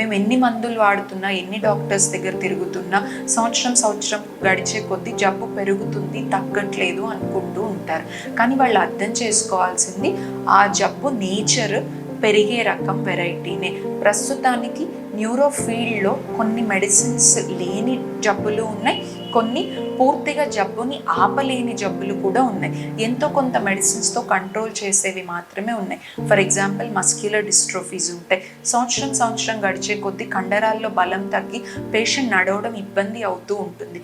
మేము ఎన్ని మందులు వాడుతున్నా ఎన్ని డాక్టర్స్ దగ్గర తిరుగుతున్నా సంవత్సరం సంవత్సరం గడిచే కొద్దీ జబ్బు పెరుగుతుంది తగ్గట్లేదు అనుకుంటూ ఉంటారు. కానీ వాళ్ళు అర్థం చేసుకోవాల్సింది ఆ జబ్బు నేచర్ పెరిగే రకం వెరైటీనే. ప్రస్తుతానికి న్యూరో ఫీల్డ్లో కొన్ని మెడిసిన్స్ లేని జబ్బులు ఉన్నాయి. కొన్ని పూర్తిగా జబ్బుని ఆపలేని జబ్బులు కూడా ఉన్నాయి. ఎంతో కొంత మెడిసిన్స్తో కంట్రోల్ చేసేవి మాత్రమే ఉన్నాయి. ఫర్ ఎగ్జాంపుల్ మస్క్యులర్ డిస్ట్రోఫీస్ ఉంటాయి సంవత్సరం సంవత్సరం గడిచే కొద్దీ కండరాల్లో బలం తగ్గి పేషెంట్ నడవడం ఇబ్బంది అవుతూ ఉంటుంది.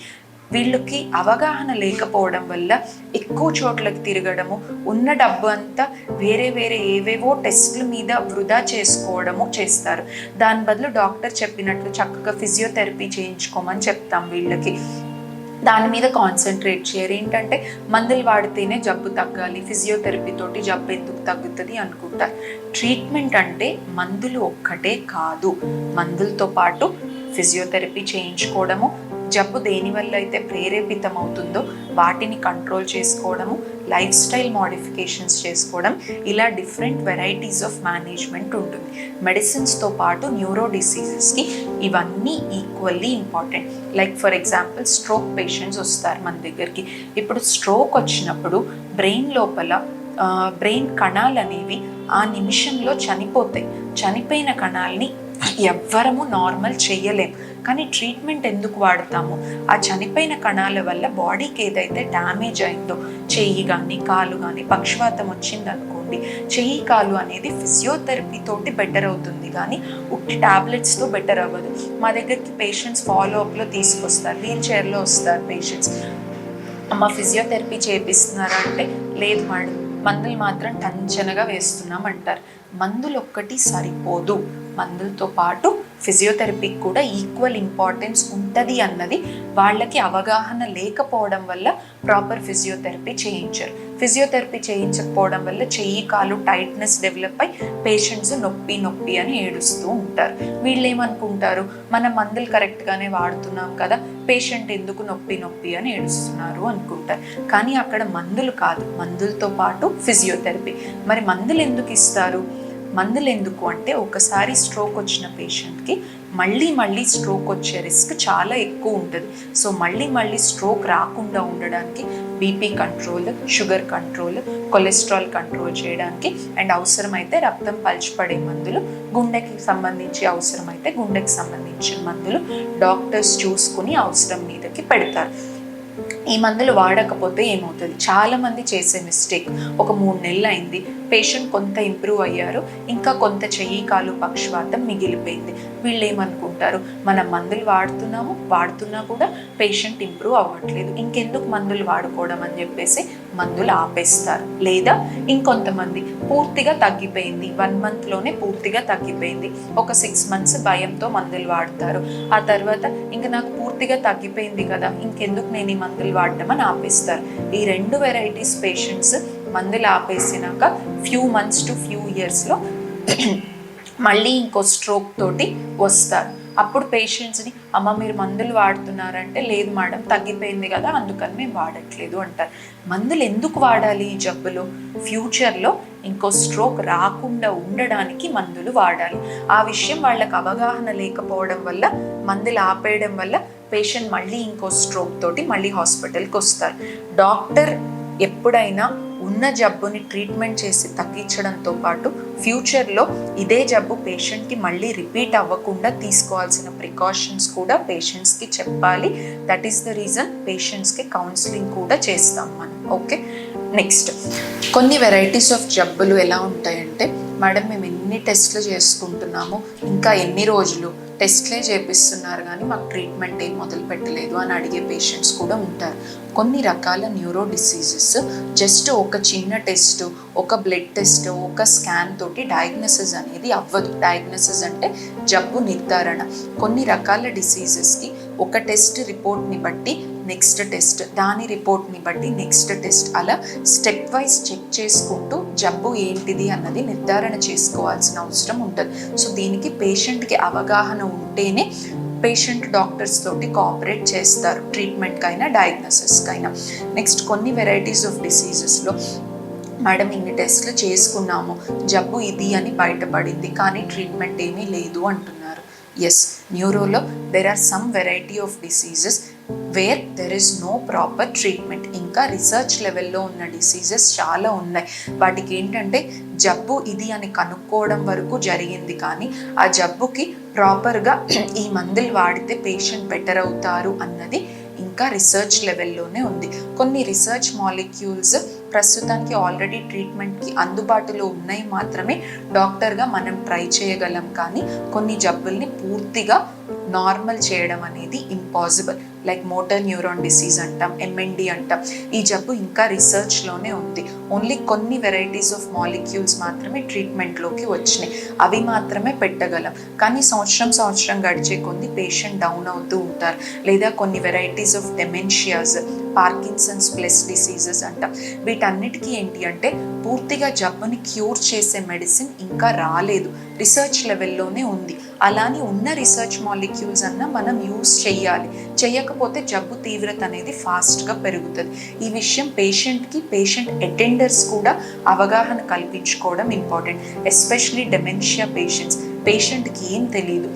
వీళ్ళకి అవగాహన లేకపోవడం వల్ల ఎక్కువ చోట్లకి తిరగడము ఉన్న డబ్బు అంతా వేరే వేరే ఏవేవో టెస్ట్ల మీద వృధా చేసుకోవడము చేస్తారు. దాని బదులు డాక్టర్ చెప్పినట్లు చక్కగా ఫిజియోథెరపీ చేయించుకోమని చెప్తాం వీళ్ళకి. దాని మీద కాన్సన్ట్రేట్ చేయరు. ఏంటంటే మందులు వాడితేనే జబ్బు తగ్గాలి ఫిజియోథెరపీ తోటి జబ్బు ఎందుకు తగ్గుతుంది అనుకుంటారు. ట్రీట్మెంట్ అంటే మందులు ఒక్కటే కాదు. మందులతో పాటు ఫిజియోథెరపీ చేయించుకోవడము జబ్బు దేనివల్ల అయితే ప్రేరేపితమవుతుందో వాటిని కంట్రోల్ చేసుకోవడము లైఫ్ స్టైల్ మోడిఫికేషన్స్ చేసుకోవడం ఇలా డిఫరెంట్ వెరైటీస్ ఆఫ్ మేనేజ్మెంట్ ఉంటుంది. మెడిసిన్స్తో పాటు న్యూరో డిసీజెస్కి ఇవన్నీ equally important like for example stroke patients వస్తారు మన దగ్గరికి. ఇప్పుడు స్ట్రోక్ వచ్చినప్పుడు బ్రెయిన్ లోపల బ్రెయిన్ కణాలు అనేవి ఆ నిమిషంలో చనిపోతాయి. చనిపోయిన కణాలని ఎవ్వరము నార్మల్ చేయలేం కానీ ట్రీట్మెంట్ ఎందుకు వాడతాము? ఆ చనిపోయిన కణాల వల్ల బాడీకి ఏదైతే డ్యామేజ్ అయిందో చెయ్యి కానీ కాలు కానీ పక్షవాతం వచ్చింది అనుకోండి చెయ్యి కాలు అనేది ఫిజియోథెరపీ తోటి బెటర్ అవుతుంది. కానీ ఉట్టి టాబ్లెట్స్తో బెటర్ అవ్వదు. మా దగ్గరికి పేషెంట్స్ ఫాలో అప్లో తీసుకొస్తారు. వీల్ చైర్లో వస్తారు పేషెంట్స్ అమ్మ ఫిజియోథెరపీ చేపిస్తున్నారా? అంటే లేదు మేడం. మందులు మాత్రం టంచనగా వేస్తున్నాం అంటారు. మందులు ఒక్కటి సరిపోదు. మందులతో పాటు ఫిజియోథెరపీకి కూడా ఈక్వల్ ఇంపార్టెన్స్ ఉంటుంది అన్నది వాళ్ళకి అవగాహన లేకపోవడం వల్ల ప్రాపర్ ఫిజియోథెరపీ చేయించరు. ఫిజియోథెరపీ చేయించకపోవడం వల్ల చెయ్యి కాలు టైట్నెస్ డెవలప్ అయి పేషెంట్స్ నొప్పి నొప్పి అని ఏడుస్తూ ఉంటారు. వీళ్ళు ఏమనుకుంటారు మన మందులు కరెక్ట్గానే వాడుతున్నాం కదా పేషెంట్ ఎందుకు నొప్పి నొప్పి అని ఏడుస్తున్నారు అనుకుంటారు. కానీ అక్కడ మందులు కాదు. మందులతో పాటు ఫిజియోథెరపీ. మరి మందులు ఎందుకు ఇస్తారు? మందులు ఎందుకు అంటే ఒకసారి స్ట్రోక్ వచ్చిన పేషెంట్కి మళ్ళీ మళ్ళీ స్ట్రోక్ వచ్చే రిస్క్ చాలా ఎక్కువ ఉంటుంది. సో మళ్ళీ మళ్ళీ స్ట్రోక్ రాకుండా ఉండడానికి BP control sugar control cholesterol control చేయడానికి అండ్ అవసరమైతే రక్తం పల్చపడే మందులు గుండెకి సంబంధించి అవసరమైతే గుండెకి సంబంధించిన మందులు డాక్టర్స్ చూసుకుని అవసరం మీదకి పెడతారు. ఈ మందులు వాడకపోతే ఏమవుతుంది? చాలామంది చేసే మిస్టేక్ ఒక మూడు నెలలు అయింది. పేషెంట్ కొంత ఇంప్రూవ్ అయ్యారు. ఇంకా కొంత చెయ్యి కాలు పక్షవాతం మిగిలిపోయింది. వీళ్ళు ఏమనుకుంటారు? మనం మందులు వాడుతున్నాము వాడుతున్నా కూడా పేషెంట్ ఇంప్రూవ్ అవ్వట్లేదు. ఇంకెందుకు మందులు వాడుకోవడం అని చెప్పేసి మందులు ఆపేస్తారు. లేదా ఇంకొంతమంది పూర్తిగా తగ్గిపోయింది. వన్ మంత్లోనే పూర్తిగా తగ్గిపోయింది. ఒక సిక్స్ మంత్స్ భయంతో మందులు వాడతారు. ఆ తర్వాత ఇంకా నాకు పూర్తిగా తగ్గిపోయింది కదా ఇంకెందుకు నేను ఈ మందులు వాడటం అని ఆపేస్తారు. ఈ రెండు వెరైటీస్ పేషెంట్స్ మందులు ఆపేసినాక ఫ్యూ మంత్స్ టు ఫ్యూ ఇయర్స్లో మళ్ళీ ఇంకో స్ట్రోక్ తోటి వస్తారు. అప్పుడు పేషెంట్స్ని అమ్మ మీరు మందులు వాడుతున్నారంటే లేదు మేడం తగ్గిపోయింది కదా అందుకని మేము వాడట్లేదు అంటారు. మందులు ఎందుకు వాడాలి ఈ జబ్బులో? ఫ్యూచర్లో ఇంకో స్ట్రోక్ రాకుండా ఉండడానికి మందులు వాడాలి. ఆ విషయం వాళ్ళకి అవగాహన లేకపోవడం వల్ల మందులు ఆపేయడం వల్ల పేషెంట్ మళ్ళీ ఇంకో స్ట్రోక్ తోటి మళ్ళీ హాస్పిటల్కి వస్తారు. డాక్టర్ ఎప్పుడైనా ఉన్న జబ్బుని ట్రీట్మెంట్ చేసి తగ్గించడంతో పాటు ఫ్యూచర్లో ఇదే జబ్బు పేషెంట్కి మళ్ళీ రిపీట్ అవ్వకుండా తీసుకోవాల్సిన ప్రికాషన్స్ కూడా పేషెంట్స్కి చెప్పాలి. దట్ ఈస్ ద రీజన్ పేషెంట్స్కి కౌన్సిలింగ్ కూడా చేస్తాం మనం. ఓకే నెక్స్ట్ కొన్ని వెరైటీస్ ఆఫ్ జబ్బులు ఎలా ఉంటాయంటే మేడం మేము ఎన్ని టెస్ట్లు చేసుకుంటున్నాము? ఇంకా ఎన్ని రోజులు? టెస్ట్లే చేపిస్తున్నారు కానీ మాకు ట్రీట్మెంట్ ఏం మొదలు పెట్టలేదు అని అడిగే పేషెంట్స్ కూడా ఉంటారు. కొన్ని రకాల న్యూరో డిసీజెస్ జస్ట్ ఒక చిన్న టెస్ట్ ఒక బ్లడ్ టెస్ట్ ఒక స్కాన్ తోటి డయాగ్నోసిస్ అనేది అవ్వదు. డయాగ్నోసిస్ అంటే జబ్బు నిర్ధారణ. కొన్ని రకాల డిసీజెస్కి ఒక టెస్ట్ రిపోర్ట్ని బట్టి నెక్స్ట్ టెస్ట్. దాని రిపోర్ట్ని బట్టి నెక్స్ట్ టెస్ట్ అలా స్టెప్ వైజ్ చెక్ చేసుకుంటూ జబ్బు ఏంటిది అన్నది నిర్ధారణ చేసుకోవాల్సిన అవసరం ఉంటుంది. సో దీనికి పేషెంట్కి అవగాహన ఉంటేనే పేషెంట్ డాక్టర్స్ తోటి కోఆపరేట్ చేస్తారు. ట్రీట్మెంట్కైనా డయాగ్నోసిస్కైనా నెక్స్ట్ కొన్ని వెరైటీస్ ఆఫ్ డిసీజెస్లో మేడం ఇన్ని టెస్ట్లు చేసుకున్నాము. జబ్బు ఇది అని బయటపడింది. కానీ ట్రీట్మెంట్ ఏమీ లేదు అంటున్నారు. Yes న్యూరోలో there are some variety of diseases where there is no proper treatment ఇంకా రీసెర్చ్ లెవెల్లో ఉన్న డిసీజెస్ చాలా ఉన్నాయి. వాటికి ఏంటంటే జబ్బు ఇది అని కనుక్కోవడం వరకు జరిగింది. కానీ ఆ జబ్బుకి ప్రాపర్గా ఈ మందులు వాడితే పేషెంట్ బెటర్ అవుతారు అన్నది ఇంకా రీసెర్చ్ లెవెల్లోనే ఉంది. కొన్ని రీసెర్చ్ మాలిక్యూల్స్ ప్రస్తుతానికి ఆల్రెడీ ట్రీట్మెంట్కి అందుబాటులో ఉన్నాయి మాత్రమే. డాక్టర్గా మనం ట్రై చేయగలం. కానీ కొన్ని జబ్బుల్ని పూర్తిగా నార్మల్ చేయడం అనేది impossible. Like motor neuron disease అంటాం ఎంఎన్డి అంటాం. ఈ జబ్బు ఇంకా రీసెర్చ్లోనే ఉంది. ఓన్లీ కొన్ని వెరైటీస్ ఆఫ్ మాలిక్యూల్స్ మాత్రమే ట్రీట్మెంట్లోకి వచ్చినాయి. అవి మాత్రమే పెట్టగలం. కానీ సంవత్సరం సంవత్సరం గడిచే కొన్ని పేషెంట్ డౌన్ అవుతూ ఉంటారు. లేదా కొన్ని varieties of dementias Parkinson's plus diseases అంటాం. వీటన్నిటికీ ఏంటి అంటే పూర్తిగా జబ్బుని క్యూర్ చేసే మెడిసిన్ ఇంకా రాలేదు. రీసెర్చ్ లెవెల్లోనే ఉంది. అలానే ఉన్న రీసెర్చ్ మాలిక్యూల్స్ అన్న మనం యూస్ చేయాలి చేయకపోతే జబ్బు తీవ్రత అనేది ఫాస్ట్గా పెరుగుతుంది. ఈ విషయం పేషెంట్కి పేషెంట్ అటెండర్స్ కూడా అవగాహన కల్పించుకోవడం ఇంపార్టెంట్ ఎస్పెషలీ డెమెన్షియా పేషెంట్స్ పేషెంట్కి ఏం తెలియదు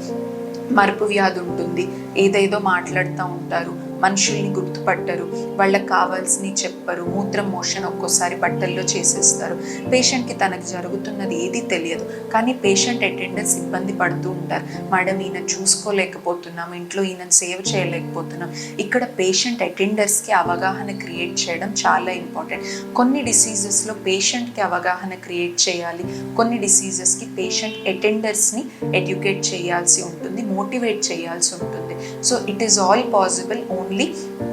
మరుపు వ్యాధి ఉంటుంది. ఏదేదో మాట్లాడుతూ ఉంటారు. మనుషుల్ని గుర్తుపట్టరు. వాళ్ళకి కావాల్సినవి చెప్పరు. మూత్రం మోషన్ ఒక్కోసారి బట్టల్లో చేసేస్తారు. పేషెంట్కి తనకు జరుగుతున్నది ఏది తెలియదు. కానీ పేషెంట్ అటెండెన్స్ ఇబ్బంది పడుతూ ఉంటారు. మేడం ఈయన చూసుకోలేకపోతున్నాం. ఇంట్లో ఈయన సేవ్ చేయలేకపోతున్నాం. ఇక్కడ పేషెంట్ అటెండర్స్కి అవగాహన క్రియేట్ చేయడం చాలా ఇంపార్టెంట్. కొన్ని డిసీజెస్లో పేషెంట్కి అవగాహన క్రియేట్ చేయాలి. కొన్ని డిసీజెస్కి పేషెంట్ అటెండర్స్ని ఎడ్యుకేట్ చేయాల్సి ఉంటుంది మోటివేట్ చేయాల్సి ఉంటుంది. So it is all possible only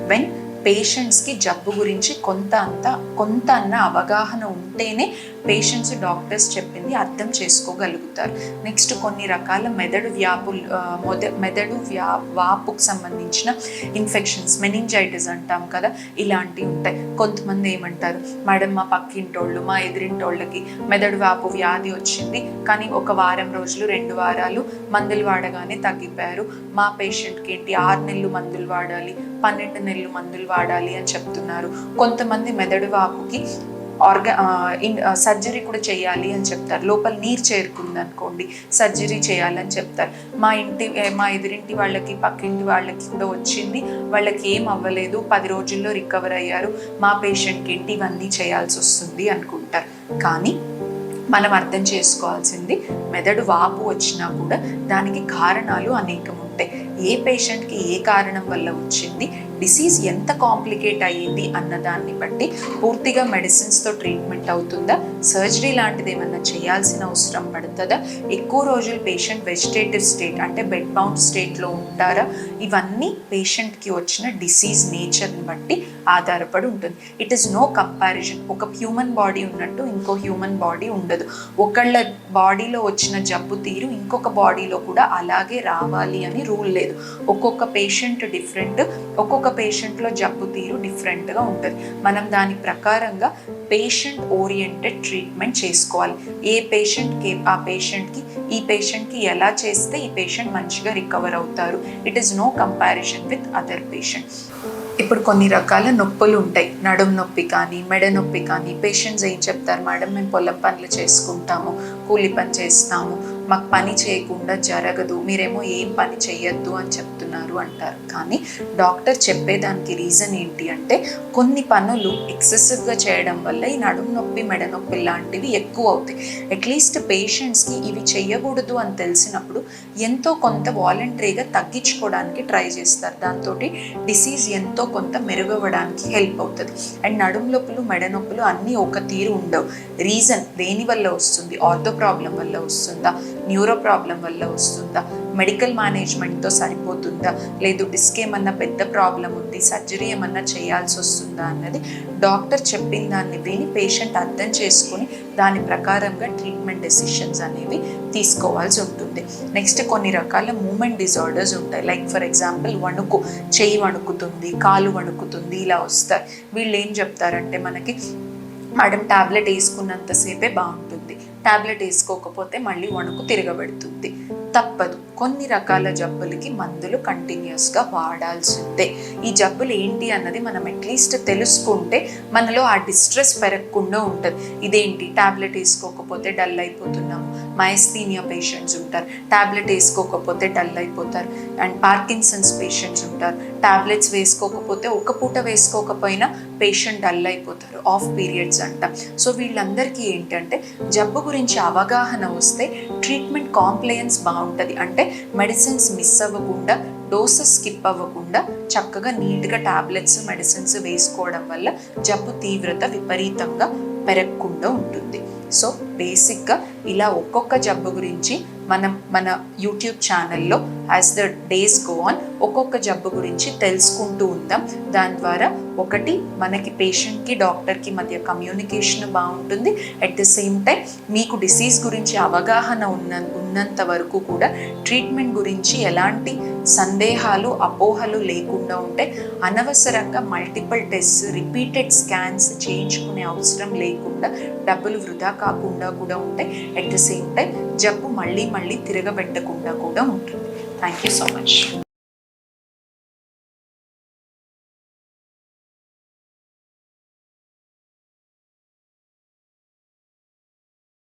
when పేషెంట్స్కి జబ్బు గురించి కొంత అంత కొంత అన్న అవగాహన ఉంటేనే పేషెంట్స్ డాక్టర్స్ చెప్పింది అర్థం చేసుకోగలుగుతారు. నెక్స్ట్ కొన్ని రకాల మెదడు వ్యాపులు మొద మెదడు వ్యా వాపుకు సంబంధించిన ఇన్ఫెక్షన్స్ మెనింజైటిస్ అంటాం కదా ఇలాంటివి ఉంటాయి. కొంతమంది ఏమంటారు మేడం మా పక్కింటోళ్ళు మా ఎదిరింటోళ్ళకి మెదడు వాపు వ్యాధి వచ్చింది కానీ ఒక వారం రోజులు రెండు వారాలు మందులు వాడగానే తగ్గిపోయారు. మా పేషెంట్కి ఏంటి ఆరు నెలలు మందులు వాడాలి పన్నెండు నెలలు మందులు వాడాలి అని చెప్తున్నారు. కొంతమంది మెదడు వాపుకి ఆర్గా సర్జరీ కూడా చేయాలి అని చెప్తారు. లోపల నీరు చేరుకుంది అనుకోండి సర్జరీ చేయాలని చెప్తారు. మా ఇంటి మా ఎదురింటి వాళ్ళకి పక్కింటి వాళ్ళకి కూడా వచ్చింది. వాళ్ళకి ఏం అవ్వలేదు. పది రోజుల్లో రికవర్ అయ్యారు. మా పేషెంట్కి ఏంటి? ఇవన్నీ చేయాల్సి వస్తుంది అనుకుంటారు. కానీ మనం అర్థం చేసుకోవాల్సింది మెదడు వాపు వచ్చినా కూడా దానికి కారణాలు అనేకం ఉంటాయి. ఏ పేషెంట్కి ఏ కారణం వల్ల వచ్చింది? డిసీజ్ ఎంత కాంప్లికేట్ అయ్యింది అన్న దాన్ని బట్టి పూర్తిగా మెడిసిన్స్తో ట్రీట్మెంట్ అవుతుందా? సర్జరీ లాంటిది ఏమన్నా చేయాల్సిన అవసరం పడుతుందా? ఎక్కువ రోజులు పేషెంట్ వెజిటేటివ్ స్టేట్ అంటే బెడ్ బౌండ్ స్టేట్లో ఉంటారా? ఇవన్నీ పేషెంట్కి వచ్చిన డిసీజ్ నేచర్ని బట్టి ఆధారపడి ఉంటుంది. ఇట్ ఈస్ నో కంపారిజన్ ఒక హ్యూమన్ బాడీ ఉన్నట్టు ఇంకో హ్యూమన్ బాడీ ఉండదు. ఒకళ్ళ బాడీలో వచ్చిన జబ్బు తీరు ఇంకొక బాడీలో కూడా అలాగే రావాలి అని రూల్ లేదు. ఒక్కొక్క పేషెంట్ డిఫరెంట్ ఒక్కొక్క పేషెంట్లో జబ్బు తీరు డిఫరెంట్గా ఉంటుంది. మనం దాని ప్రకారంగా పేషెంట్ ఓరియంటెడ్ ట్రీట్మెంట్ చేసుకోవాలి. ఏ పేషెంట్కి ఆ పేషెంట్కి ఈ పేషెంట్కి ఎలా చేస్తే ఈ పేషెంట్ మంచిగా రికవర్ అవుతారు? It is no comparison with other patient ఇప్పుడు కొన్ని రకాల నొప్పులు ఉంటాయి. నడుం నొప్పి కానీ మెడ నొప్పి కానీ పేషెంట్స్ ఏం చెప్తారు? మేడం మేము పొలం పనులు చేసుకుంటాము కూలి పని చేస్తాము మాకు పని చేయకుండా జరగదు మీరేమో ఏం పని చేయొద్దు అని చెప్తున్నారు అంటారు. కానీ డాక్టర్ చెప్పేదానికి రీజన్ ఏంటి అంటే కొన్ని పనులు ఎక్సెసివ్గా చేయడం వల్ల ఈ నడుము నొప్పి మెడ నొప్పి లాంటివి ఎక్కువ అవుతాయి. అట్లీస్ట్ పేషెంట్స్కి ఇవి చేయకూడదు అని తెలిసినప్పుడు ఎంతో కొంత వాలంటరీగా తగ్గించుకోవడానికి ట్రై చేస్తారు. దాంతో డిసీజ్ ఎంతో కొంత మెరుగవ్వడానికి హెల్ప్ అవుతుంది. అండ్ నడుము నొప్పులు మెడ నొప్పులు అన్నీ ఒక తీరు ఉండవు. రీజన్ దేని వల్ల వస్తుంది? ఆర్థో ప్రాబ్లం వల్ల వస్తుందా? న్యూరో ప్రాబ్లం వల్ల వస్తుందా? మెడికల్ మేనేజ్మెంట్తో సరిపోతుందా? లేదు డిస్క్ ఏమన్నా పెద్ద ప్రాబ్లం ఉంది సర్జరీ ఏమన్నా చేయాల్సి వస్తుందా అన్నది డాక్టర్ చెప్పిన దాన్ని విని పేషెంట్ అర్థం చేసుకుని దాని ప్రకారంగా ట్రీట్మెంట్ డెసిషన్స్ అనేవి తీసుకోవాల్సి ఉంటుంది. నెక్స్ట్ కొన్ని రకాల మూమెంట్ డిజార్డర్స్ ఉంటాయి. లైక్ ఫర్ ఎగ్జాంపుల్ వణుకు చెయ్యి వణుకుతుంది కాలు వణుకుతుంది ఇలా వస్తారు వీళ్ళు ఏం చెప్తారంటే మనకి మేడం టాబ్లెట్ వేసుకున్నంతసేపే బాగుంటుంది. టాబ్లెట్ వేసుకోకపోతే మళ్ళీ వణుకు తిరగబెడుతుంది. తప్పదు. కొన్ని రకాల జబ్బులకి మందులు కంటిన్యూస్గా వాడాల్సిందే. ఈ జబ్బులు ఏంటి అన్నది మనం అట్లీస్ట్ తెలుసుకుంటే మనలో ఆ డిస్ట్రెస్ పెరగకుండా ఉంటుంది. ఇదేంటి? టాబ్లెట్ వేసుకోకపోతే డల్ అయిపోతున్నాము మైస్థీనియా పేషెంట్స్ ఉంటారు. ట్యాబ్లెట్ వేసుకోకపోతే డల్ అయిపోతారు. అండ్ పార్కిన్సన్స్ పేషెంట్స్ ఉంటారు. టాబ్లెట్స్ వేసుకోకపోతే ఒక పూట వేసుకోకపోయినా పేషెంట్ డల్ అయిపోతారు. ఆఫ్ పీరియడ్స్ అంట. సో వీళ్ళందరికీ ఏంటంటే జబ్బు గురించి అవగాహన వస్తే ట్రీట్మెంట్ కాంప్లయన్స్ బాగుంటుంది. అంటే మెడిసిన్స్ మిస్ అవ్వకుండా డోసెస్ స్కిప్ అవ్వకుండా చక్కగా నీట్గా టాబ్లెట్స్ మెడిసిన్స్ వేసుకోవడం వల్ల జబ్బు తీవ్రత విపరీతంగా పెరగకుండా ఉంటుంది. సో బేసిక్గా ఇలా ఒక్కొక్క జబ్బు గురించి మనం మన యూట్యూబ్ ఛానల్లో as the days go on ఒక్కొక్క జబ్బు గురించి తెలుసుకుంటూ ఉందాం దాని ద్వారా ఒకటి మనకి పేషెంట్కి డాక్టర్కి మధ్య కమ్యూనికేషన్ బాగుంటుంది. అట్ ద సేమ్ టైం మీకు డిసీజ్ గురించి అవగాహన ఉన్న ఉన్నంత వరకు కూడా ట్రీట్మెంట్ గురించి ఎలాంటి సందేహాలు అపోహలు లేకుండా ఉంటే అనవసరంగా మల్టిపుల్ టెస్ట్ రిపీటెడ్ స్కాన్స్ చేయించుకునే అవసరం లేకుండా డబ్బులు వృధా కాకుండా కూడా ఉంటాయి అట్ ద సేమ్ టైం జబ్బు మళ్ళీ మళ్ళీ తిరగబెట్టకుండా కూడా ఉంటుంది. Thank you so much